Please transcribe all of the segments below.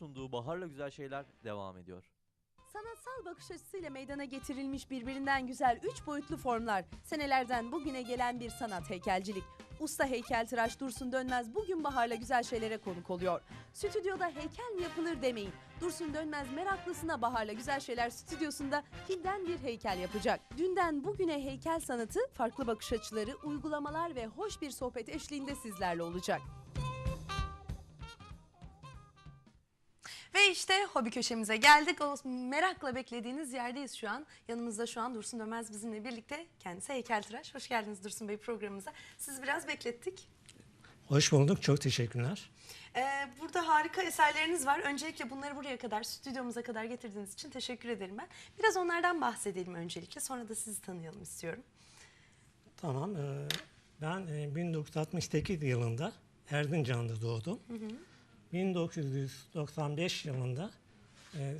sunduğu Baharla Güzel Şeyler devam ediyor. Sanatsal bakış açısıyla meydana getirilmiş birbirinden güzel üç boyutlu formlar. Senelerden bugüne gelen bir sanat heykelcilik. Usta heykeltıraş Dursun Dönmez bugün Bahar'la güzel şeylere konuk oluyor. Stüdyoda heykel mi yapılır demeyin. Dursun Dönmez meraklısına Bahar'la güzel şeyler stüdyosunda kilden bir heykel yapacak. Dünden bugüne heykel sanatı, farklı bakış açıları, uygulamalar ve hoş bir sohbet eşliğinde sizlerle olacak. Ve işte hobi köşemize geldik. O merakla beklediğiniz yerdeyiz şu an. Yanımızda şu an Dursun Dönmez bizimle birlikte. Kendisi heykeltıraş. Hoş geldiniz Dursun Bey programımıza. Sizi biraz beklettik. Hoş bulduk. Çok teşekkürler. Ee, burada harika eserleriniz var. Öncelikle bunları buraya kadar, stüdyomuza kadar getirdiğiniz için teşekkür ederim ben. Biraz onlardan bahsedelim öncelikle. Sonra da sizi tanıyalım istiyorum. Tamam. e, Ben e, 1968 yılında Erzincan'da doğdum. 1995 yılında e,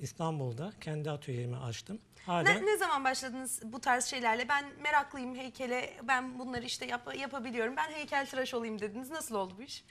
İstanbul'da kendi atölyemi açtım. Hala Ne, ne zaman başladınız bu tarz şeylerle? Ben meraklıyım heykele, ben bunları işte yap- yapabiliyorum. Ben heykeltıraş olayım dediniz. Nasıl oldu bu iş?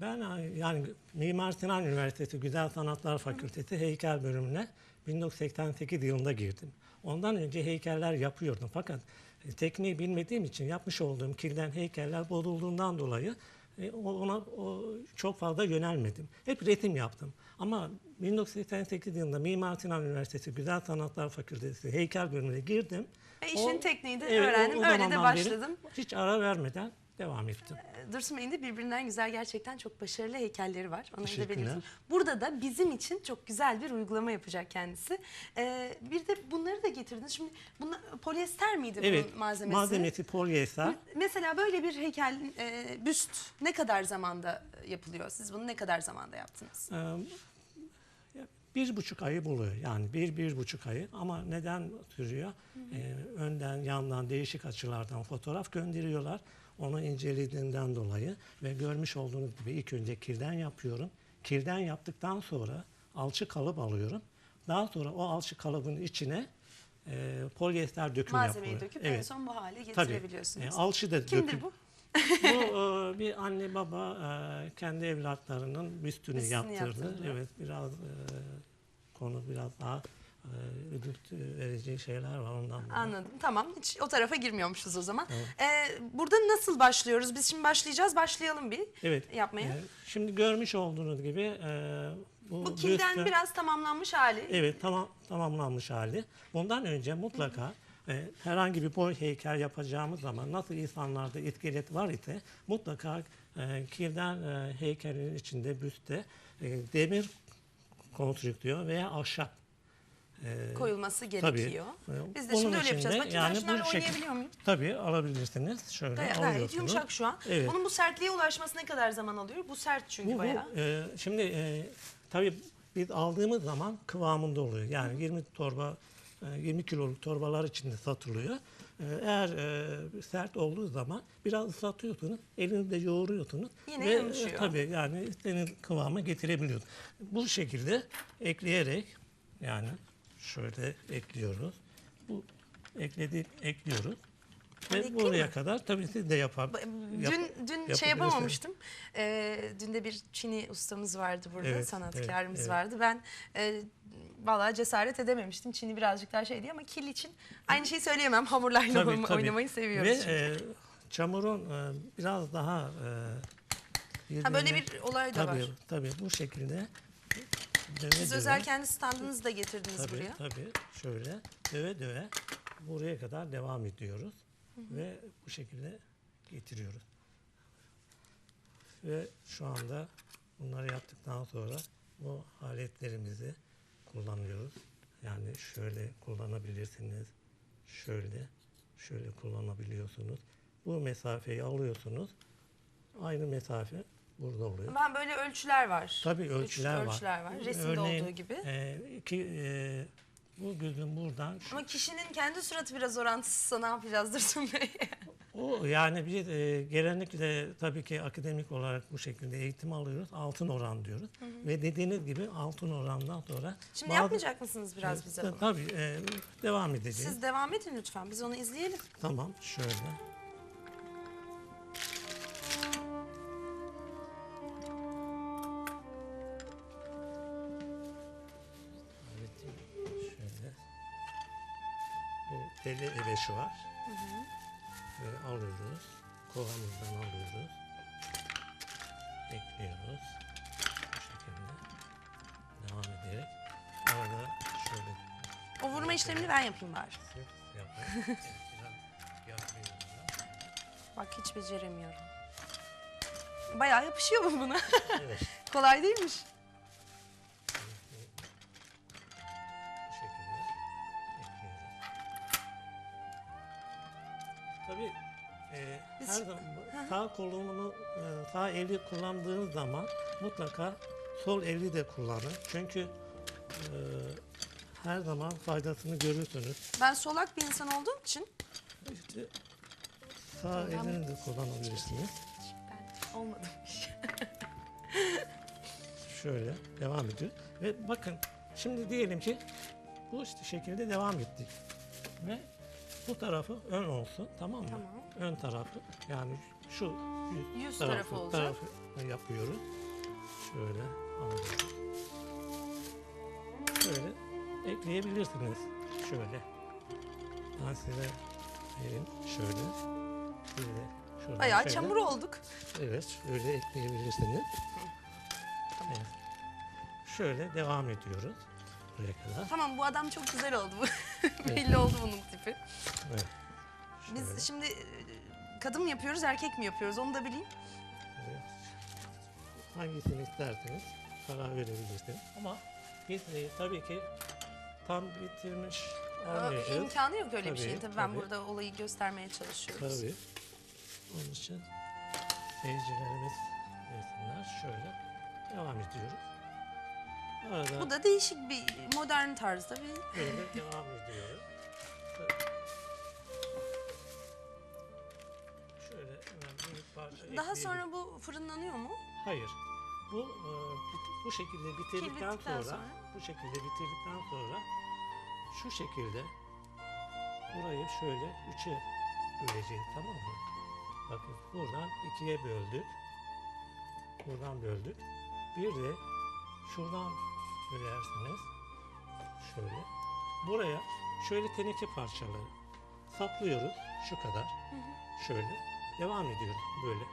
ben yani Mimar Sinan Üniversitesi Güzel Sanatlar Fakültesi heykel bölümüne 1988 yılında girdim. Ondan önce heykeller yapıyordum fakat e, tekniği bilmediğim için yapmış olduğum kilden heykeller bozulduğundan dolayı e, o- ona o, çok fazla yönelmedim. Hep resim yaptım. Ama 1988 yılında Mimar Sinan Üniversitesi Güzel Sanatlar Fakültesi heykel bölümüne girdim. Ve işin tekniğini de Evet, o- öğrendim. o Öyle de beri başladım. Hiç ara vermeden devam ettim. Dursun Bey'in de birbirinden güzel gerçekten çok başarılı heykelleri var. Onu da belirteyim. Burada da bizim için çok güzel bir uygulama yapacak kendisi. Ee, bir de bunları da getirdiniz. Şimdi bunlar polyester miydi Evet, bunun malzemesi? malzemesi polyester. Mesela böyle bir heykel e, büst ne kadar zamanda yapılıyor? Siz bunu ne kadar zamanda yaptınız? Ee, bir buçuk ayı buluyor. Yani bir, bir buçuk ayı. Ama neden sürüyor? Ee, önden, yandan, değişik açılardan fotoğraf gönderiyorlar. Onu incelediğinden dolayı ve görmüş olduğunuz gibi ilk önce kirden yapıyorum. Kirden yaptıktan sonra alçı kalıp alıyorum. Daha sonra o alçı kalıbın içine e, polyester döküm Malzemeyi yapılıyor. döküp en son bu hale Tabii. getirebiliyorsunuz. E, alçı da Kimdir döküm. bu? Bu e, bir anne baba e, kendi evlatlarının büstünü Büstünü yaptırdı. yaptırdı. Evet biraz e, konu biraz daha e, ödül verici şeyler var ondan dolayı. Anladım. Tamam. Hiç o tarafa girmiyormuşuz o zaman. Ee, burada nasıl başlıyoruz? Biz şimdi başlayacağız. Başlayalım bir Evet. yapmaya. e, şimdi görmüş olduğunuz gibi e, bu, bu kilden büstün- biraz tamamlanmış hali. Evet tamam tamamlanmış hali. Bundan önce mutlaka e, herhangi bir boy heykel yapacağımız zaman nasıl insanlarda iskelet var ise mutlaka e, kirden e, heykelin içinde büstte e, demir konstrüksiyon veya ahşap e, koyulması tabii. gerekiyor. E, Biz de şimdi öyle yapacağız. Bakın yani ben şunlarla bu şekil- oynayabiliyor muyum? Tabii alabilirsiniz. Şöyle gayet alıyorsunuz. yumuşak şu an. Evet. Bunun bu sertliğe ulaşması ne kadar zaman alıyor? Bu sert çünkü Bu, bu, bayağı. e, şimdi e, tabii biz aldığımız zaman kıvamında oluyor. Yani 20 torba, e, 20 kiloluk torbalar içinde satılıyor. E, eğer e, sert olduğu zaman biraz ıslatıyorsunuz, elinizde yoğuruyorsunuz. Yine ve, e, yumuşuyor. tabii yani istediğiniz kıvama getirebiliyorsunuz. Bu şekilde ekleyerek yani şöyle ekliyoruz. Bu ekledi ekliyoruz. Ve ekleyeyim buraya mi? kadar tabii siz de yapar. Ba- yap- Dün dün şey yapamamıştım. Ee, dün de bir Çin'i ustamız vardı burada, Evet, sanatkarımız evet, evet. vardı. Ben e, vallahi cesaret edememiştim. Çin'i birazcık daha şeydi ama kil için aynı şeyi söyleyemem. Hamurlarla Tabii, oynama- tabii. oynamayı seviyoruz. Ve çünkü. e, çamurun e, biraz daha e, ha, böyle bir olay da tabii, var. Tabii bu şekilde döve Siz döve, özel kendi standınızı da getirdiniz tabii, buraya. Tabii şöyle döve döve buraya kadar devam ediyoruz. Ve bu şekilde getiriyoruz. Ve şu anda bunları yaptıktan sonra bu aletlerimizi kullanıyoruz. Yani şöyle kullanabilirsiniz. Şöyle, şöyle kullanabiliyorsunuz. Bu mesafeyi alıyorsunuz. Aynı mesafe burada oluyor. Ben böyle ölçüler var. Tabii Üç ölçüler var. ölçüler var. Resimde Örneğin, olduğu gibi. e, iki, e, bu gözün buradan şu- Ama kişinin kendi suratı biraz orantısızsa ne yapacağız Dursun Bey? O yani biz e, genellikle tabii ki akademik olarak bu şekilde eğitim alıyoruz. Altın oran diyoruz. Ve dediğiniz gibi altın orandan sonra Şimdi bazı- yapmayacak mısınız biraz bize bunu? Tabii e, devam edeceğiz. Siz devam edin lütfen. Biz onu izleyelim. Tamam şöyle. Belli ebeşi var. Ve alıyoruz. Kovamızdan alıyoruz. Ekliyoruz. Bu şekilde. Devam ederek. Arada şöyle O vurma işlemini ben yapayım bari. yapıyoruz. Bak hiç beceremiyorum. Bayağı yapışıyor mu buna? Evet. Kolay değilmiş. Kolunu e, sağ eli kullandığınız zaman mutlaka sol eli de kullanın. Çünkü e, her zaman faydasını görürsünüz. Ben solak bir insan olduğum için İşte sağ elini de kullanabilirsiniz. ben olmamış. Şöyle devam ediyor. Ve bakın şimdi diyelim ki bu işte şekilde devam ettik. Ve bu tarafı ön olsun tamam mı? Tamam. Ön tarafı yani şu yüz, Yüz tarafı olacak. tarafı yapıyoruz. Şöyle. Şöyle ekleyebilirsiniz. Şöyle. Ben size vereyim. Şöyle. De şuradan Bayağı şöyle. çamur olduk. Evet, şöyle ekleyebilirsiniz. Evet. Şöyle devam ediyoruz buraya kadar. Tamam bu adam çok güzel oldu. Evet. Belli oldu bunun tipi. Evet. Şöyle, Biz şimdi kadın mı yapıyoruz erkek mi yapıyoruz onu da bileyim. evet. Hangisini isterseniz karar verebilirsiniz. Ama e, tabii ki tam bitirmiş olmayacağız. İmkanı yok öyle bir Tabii, şeyin. Tabii ben burada olayı göstermeye çalışıyoruz. Tabii. Onun için seyircilerimiz desinler. Şöyle devam ediyoruz. Arada Bu da değişik bir modern tarzda bir Böyle devam ediyoruz. parça Daha ekleyelim. sonra bu fırınlanıyor mu? Hayır. Bu e, bit- bu şekilde bitirdikten sonra, sonra? bu şekilde bitirdikten sonra şu şekilde burayı şöyle üçe böleceğiz tamam mı? Bakın buradan ikiye böldük. Buradan böldük. Bir de şuradan bölersiniz. Şöyle. Buraya şöyle teneke parçaları saplıyoruz şu kadar. Şöyle. Devam ediyoruz böyle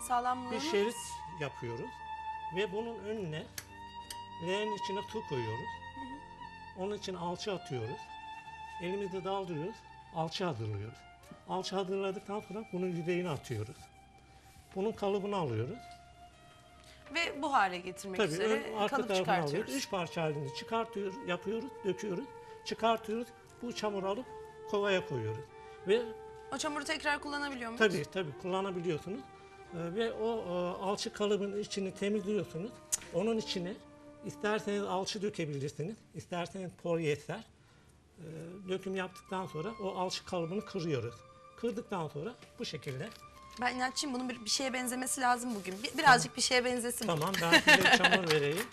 Sağlamlığını bir şerit yapıyoruz ve bunun önüne leğenin içine su koyuyoruz. Onun için alçı atıyoruz. Elimizi daldırıyoruz. Alçı hazırlıyoruz. Alçı hazırladıktan sonra bunun yüzeyini atıyoruz. Bunun kalıbını alıyoruz. ve bu hale getirmek Tabii üzere ön, kalıp çıkartıyoruz. alıyoruz. Üç parça halinde çıkartıyoruz, yapıyoruz, döküyoruz, çıkartıyoruz. Bu çamuru alıp kovaya koyuyoruz. Ve O çamuru tekrar kullanabiliyor muyuz? Tabii tabii kullanabiliyorsunuz. Ee, ve o e, alçı kalıbın içini temizliyorsunuz. Onun içine isterseniz alçı dökebilirsiniz, isterseniz polyeser. Ee, döküm yaptıktan sonra o alçı kalıbını kırıyoruz. Kırdıktan sonra bu şekilde. Ben inatçıyım bunun bir, bir şeye benzemesi lazım bugün. Bir- birazcık bir şeye benzesin. Tamam ben size çamur vereyim.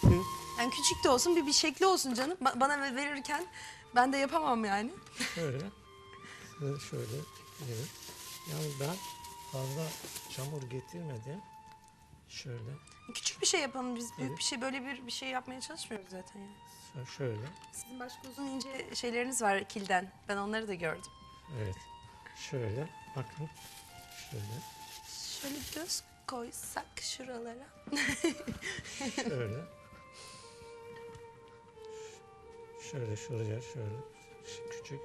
Siz Yani küçük de olsun bir bir şekli olsun canım. Ba- bana ve- verirken ben de yapamam yani. şöyle, size şöyle ekleyelim. Yalnız ben fazla çamur getirmedim. Şöyle, Küçük bir şey yapalım biz. Büyük Evet. bir şey böyle bir bir şey yapmaya çalışmıyoruz zaten yani. şöyle. Sizin başka uzun ince şeyleriniz var kilden. Ben onları da gördüm. Evet. Şöyle bakın. Şöyle. Şöyle göz koysak şuralara. Şöyle. Şöyle şuraya şöyle ş- küçük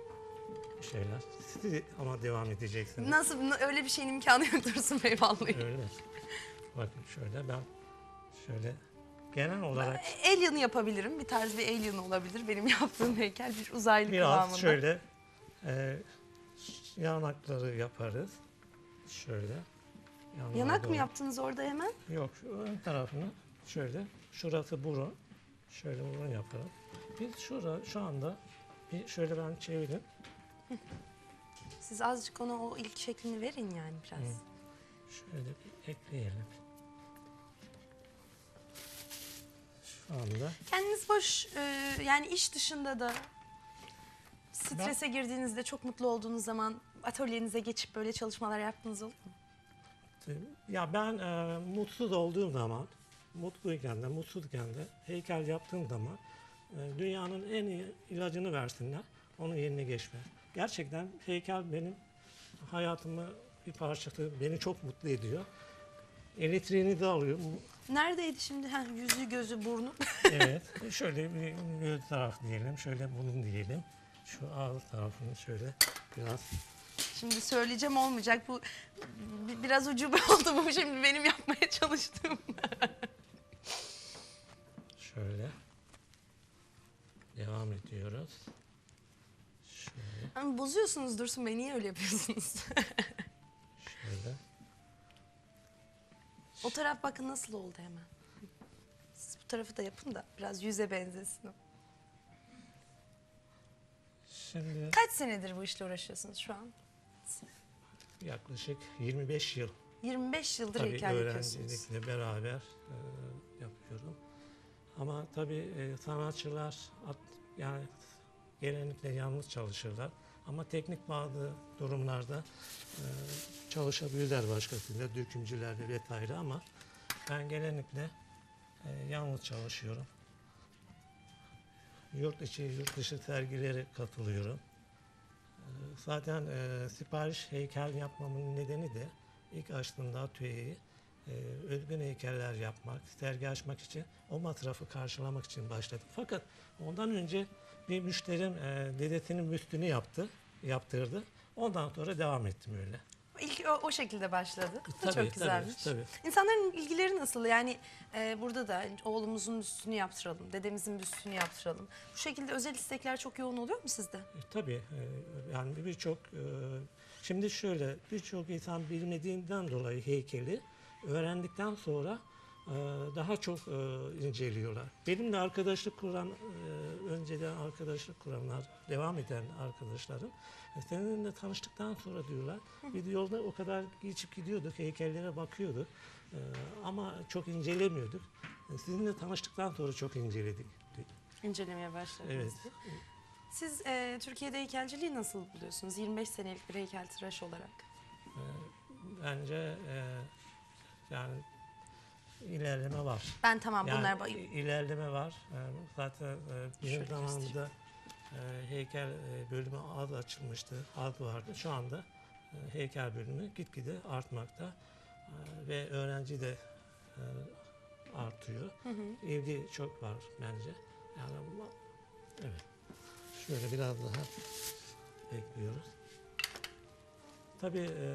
şeyler. Siz ama devam edeceksiniz. Nasıl öyle bir şeyin imkanı yok Dursun Bey vallahi. Öyle. Bakın şöyle ben şöyle genel olarak Alien yapabilirim. Bir tarz bir alien olabilir. Benim yaptığım heykel bir uzaylı biraz kıvamında. şöyle e, yanakları yaparız. Şöyle. yanlara Yanak mı doğru. yaptınız orada hemen? Yok şu ön tarafını şöyle. Şurası burun. Şöyle burun yapalım. Biz şura şu anda bir şöyle ben çevireyim. Siz azıcık ona o ilk şeklini verin yani biraz. Hı. Şöyle bir ekleyelim. Şu anda Kendiniz boş e, yani iş dışında da strese girdiğinizde çok mutlu olduğunuz zaman atölyenize geçip böyle çalışmalar yaptığınız oluyor mu? ya ben e, mutsuz olduğum zaman, mutluyken de mutsuzken de heykel yaptığım zaman e, dünyanın en iyi ilacını versinler. onun yerine geçme. Gerçekten heykel benim hayatımı bir parçası. Beni çok mutlu ediyor. Elektriğini de alıyor. Neredeydi şimdi? Ha, yüzü, gözü, burnu. Evet. Şöyle bir göz taraf diyelim. Şöyle bunun diyelim. Şu ağız tarafını şöyle biraz Şimdi söyleyeceğim olmayacak. Bu bi- biraz ucube oldu bu şimdi benim yapmaya çalıştığım. şöyle devam ediyoruz. Şöyle, Ama bozuyorsunuz Dursun Bey. Niye öyle yapıyorsunuz? şöyle. o taraf bakın nasıl oldu hemen. Siz bu tarafı da yapın da biraz yüze benzesin. o. Şimdi Kaç senedir bu işle uğraşıyorsunuz şu an? yaklaşık 25 yıl 25 yıldır tabii heykel yapıyorsunuz. öğrencilikle beraber e, yapıyorum. Ama tabii e, sanatçılar at- yani genellikle yalnız çalışırlar. Ama teknik bazı durumlarda e, çalışabilirler başkasıyla, dökümcülerle vesaire ama ben genellikle e, yalnız çalışıyorum. Yurt içi, yurt dışı sergilere katılıyorum. E, Zaten e, sipariş heykel yapmamın nedeni de ilk açtığımda atölyeyi e, özgün heykeller yapmak, sergi açmak için o masrafı karşılamak için başladım. Fakat ondan önce bir müşterim e, dedesinin büstünü yaptı, yaptırdı. Ondan sonra devam ettim öyle. İlk o, o şekilde başladı. Bu da Tabii, çok güzelmiş. Tabii, İnsanların ilgileri nasıl? Yani e, burada da oğlumuzun büstünü yaptıralım, dedemizin büstünü yaptıralım. Bu şekilde özel istekler çok yoğun oluyor mu sizde? E, Tabii e, yani birçok e, şimdi şöyle birçok insan bilmediğinden dolayı heykeli öğrendikten sonra daha çok e, inceliyorlar. Benimle arkadaşlık kuran e, önceden arkadaşlık kuranlar devam eden arkadaşlarım e, seninle tanıştıktan sonra diyorlar biz yolda o kadar geçip gidiyorduk heykellere bakıyorduk e, ama çok incelemiyorduk. E, Sizinle tanıştıktan sonra çok inceledik. İncelemeye başladınız. Evet. Siz e, Türkiye'de heykelciliği nasıl buluyorsunuz? 25 senelik bir heykeltıraş olarak. Bence e, yani ilerleme var. Ben tamam Yani bunlar bayım. ilerleme var. E, zaten e, bizim Şöyle zamanımızda e, heykel e, bölümü az açılmıştı, az vardı. Şu anda e, heykel bölümü gitgide artmakta E, ve öğrenci de e, artıyor. Hı hı. İlgi çok var bence. Yani ama- evet. Şöyle biraz daha bekliyoruz. Tabii e,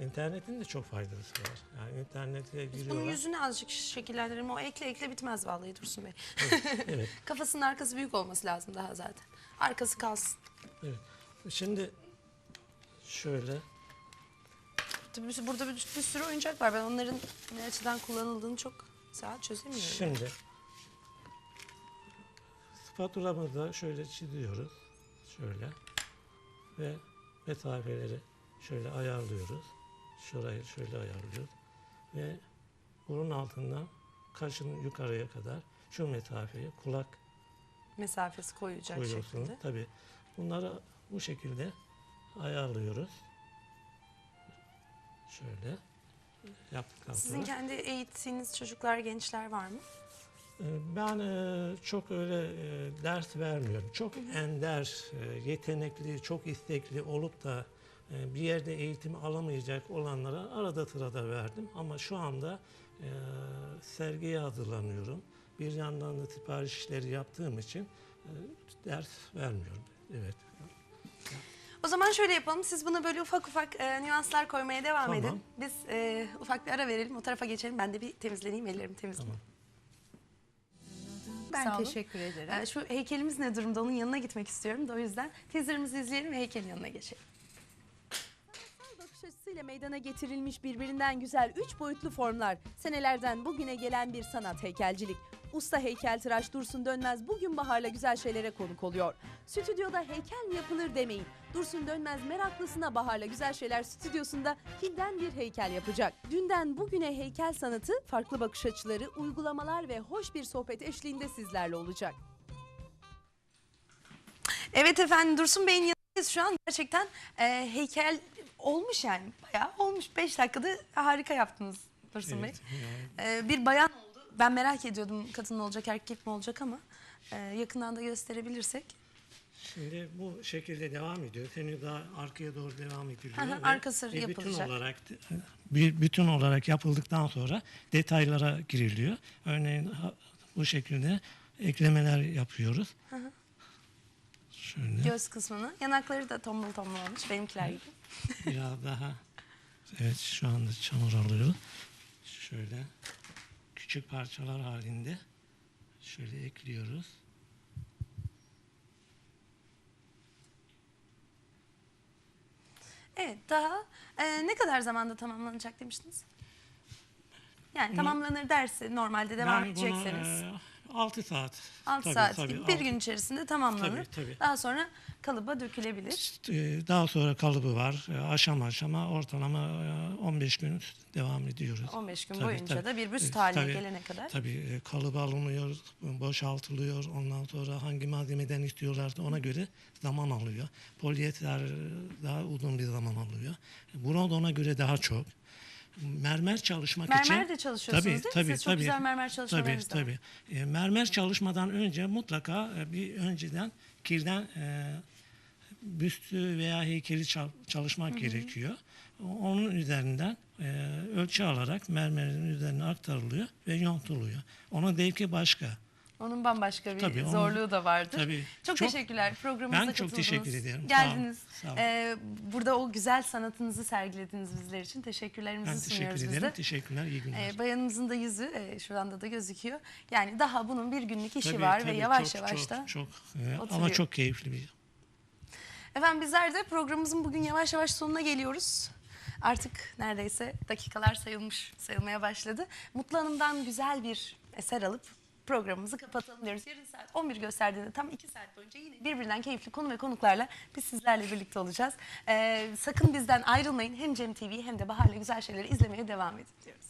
internetin de çok faydası var. Yani internete Bunun giriyorlar. yüzünü azıcık şekillendirelim. O ekle ekle bitmez vallahi Dursun Bey. evet. Kafasının arkası büyük olması lazım daha zaten. Arkası kalsın. Şimdi şöyle Tabii burada bir, bir sürü oyuncak var. Ben onların ne açıdan kullanıldığını çok saat çözemiyorum. Şimdi spatulamızda şöyle çiziyoruz. Şöyle. Ve mesafeleri şöyle ayarlıyoruz. Şurayı şöyle ayarlıyoruz. Ve burun altından kaşın yukarıya kadar şu mesafeyi kulak Mesafesi koyacak koyuyorsunuz. şekilde. Tabii bunları bu şekilde ayarlıyoruz. Şöyle yaptıktan Sizin sonra. kendi eğittiğiniz çocuklar, gençler var mı? Ee, Ben e, çok öyle e, ders vermiyorum. Çok ender, e, yetenekli, çok istekli olup da bir yerde eğitim alamayacak olanlara arada sırada verdim. Ama şu anda e, sergiye hazırlanıyorum. Bir yandan da sipariş işleri yaptığım için e, ders vermiyorum. Evet. O zaman şöyle yapalım. Siz buna böyle ufak ufak e, nüanslar koymaya devam Tamam. edin. Biz e, ufak bir ara verelim. O tarafa geçelim. Ben de bir temizleneyim. Ellerimi temizleyeyim. Tamam. Ben Sağ olun. teşekkür ederim. E, şu heykelimiz ne durumda? Onun yanına gitmek istiyorum da o yüzden teaserımızı izleyelim ve heykelin yanına geçelim. Açısıyla meydana getirilmiş birbirinden güzel üç boyutlu formlar. Senelerden bugüne gelen bir sanat heykelcilik. Usta heykeltıraş Dursun Dönmez bugün Bahar'la güzel şeylere konuk oluyor. Stüdyoda heykel mi yapılır demeyin. Dursun Dönmez meraklısına Bahar'la güzel şeyler stüdyosunda kilden bir heykel yapacak. Dünden bugüne heykel sanatı, farklı bakış açıları, uygulamalar ve hoş bir sohbet eşliğinde sizlerle olacak. Evet efendim Dursun Bey'in yanındayız şu an. Gerçekten e, heykel olmuş yani. Bayağı olmuş. 5 dakikada harika yaptınız Dursun Bey. Evet, yani E, bir bayan oldu. Ben merak ediyordum kadın mı olacak erkek mi olacak ama e, yakından da gösterebilirsek. Şimdi bu şekilde devam ediyor. Seni daha arkaya doğru devam ediliyor. Hı, ve arkası bir yapılacak. Bütün olarak bir bütün olarak yapıldıktan sonra detaylara giriliyor. Örneğin ha- bu şekilde eklemeler yapıyoruz. Şöyle Göz kısmını. Yanakları da tombul tombul olmuş benimkiler gibi. biraz daha evet şu anda çamur alıyor. Şöyle küçük parçalar halinde şöyle ekliyoruz. Evet daha e, ne kadar zamanda tamamlanacak demiştiniz? Yani tamamlanır derse normalde devam Ben bunu edecekseniz. e, 6 saat. 6 tabii, saat tabii, gibi bir altı- gün içerisinde tamamlanır. Tabii, tabii. Daha sonra kalıba dökülebilir. Ee, Daha sonra kalıbı var. Ee, Aşama aşama ortalama e, 15 gün devam ediyoruz. 15 gün Tabii, boyunca tabii. da bir büst haline tabii, gelene kadar. Tabii e, kalıbı alınıyor, boşaltılıyor. Ondan sonra hangi malzemeden istiyorlarsa ona göre zaman alıyor. Poliester e, daha uzun bir zaman alıyor. Bronz ona göre daha çok. Mermer çalışmak için... Mermer de çalışıyorsunuz değil mi? Siz çok güzel mermer çalışmalarınız Tabii var. tabii. E, mermer çalışmadan önce mutlaka e, bir önceden kirden e, büstü veya heykeli çal- çalışmak gerekiyor. O- Onun üzerinden e, ölçü alarak mermerin üzerine aktarılıyor ve yontuluyor. Onun devki başka. Onun bambaşka bir Tabii, onun- zorluğu da vardır. Tabii. Çok, Çok- teşekkürler programımıza Ben çok katıldınız. teşekkür ederim. Sağ olun, Geldiniz. sağ olun. Ee, burada o güzel sanatınızı sergilediniz bizler için. Teşekkürlerimizi Ben teşekkür sunuyoruz biz ederim. de. Teşekkürler. iyi günler. Ee, bayanımızın da yüzü e, şuranda da gözüküyor. Yani daha bunun bir günlük işi Tabii, var ve tabii, yavaş çok, yavaş çok, da. çok, e, ama çok keyifli bir Efendim bizler de programımızın bugün yavaş yavaş sonuna geliyoruz. Artık neredeyse dakikalar sayılmış, sayılmaya başladı. Mutlu Hanım'dan güzel bir eser alıp programımızı kapatalım diyoruz. Yarın saat 11 gösterdiğinde tam 2 saat boyunca yine birbirinden keyifli konu ve konuklarla biz sizlerle birlikte olacağız. Ee, sakın bizden ayrılmayın. Hem Cem TV'yi hem de Bahar'la güzel şeyleri izlemeye devam edin diyoruz.